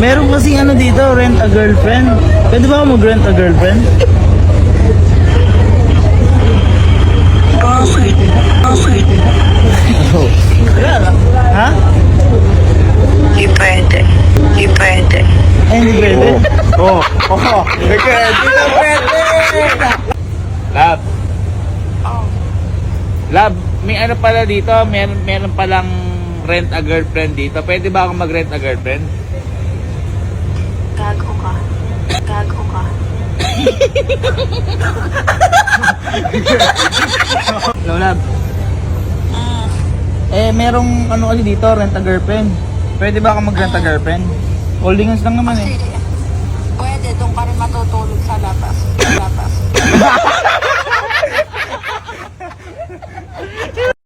kasi ano dito, rent a girlfriend. Pwede ba ako mag-rent a girlfriend? Bakit? Bakit? Ha? Di pwede. Di pwede. Eh, hindi pwede. Oh, oh, okay, di pwede. Love. Love, may ano pala dito, meron, meron palang rent a girlfriend dito. Pwede ba akong mag-rent a girlfriend? Lolab. Ah. Eh, merong ano kasi dito, rent a girlfriend. Pwede ba ako mag-rent a ah. girlfriend? Holding hands lang naman eh. Pwede, doon ka rin matutulog sa labas. Sa labas.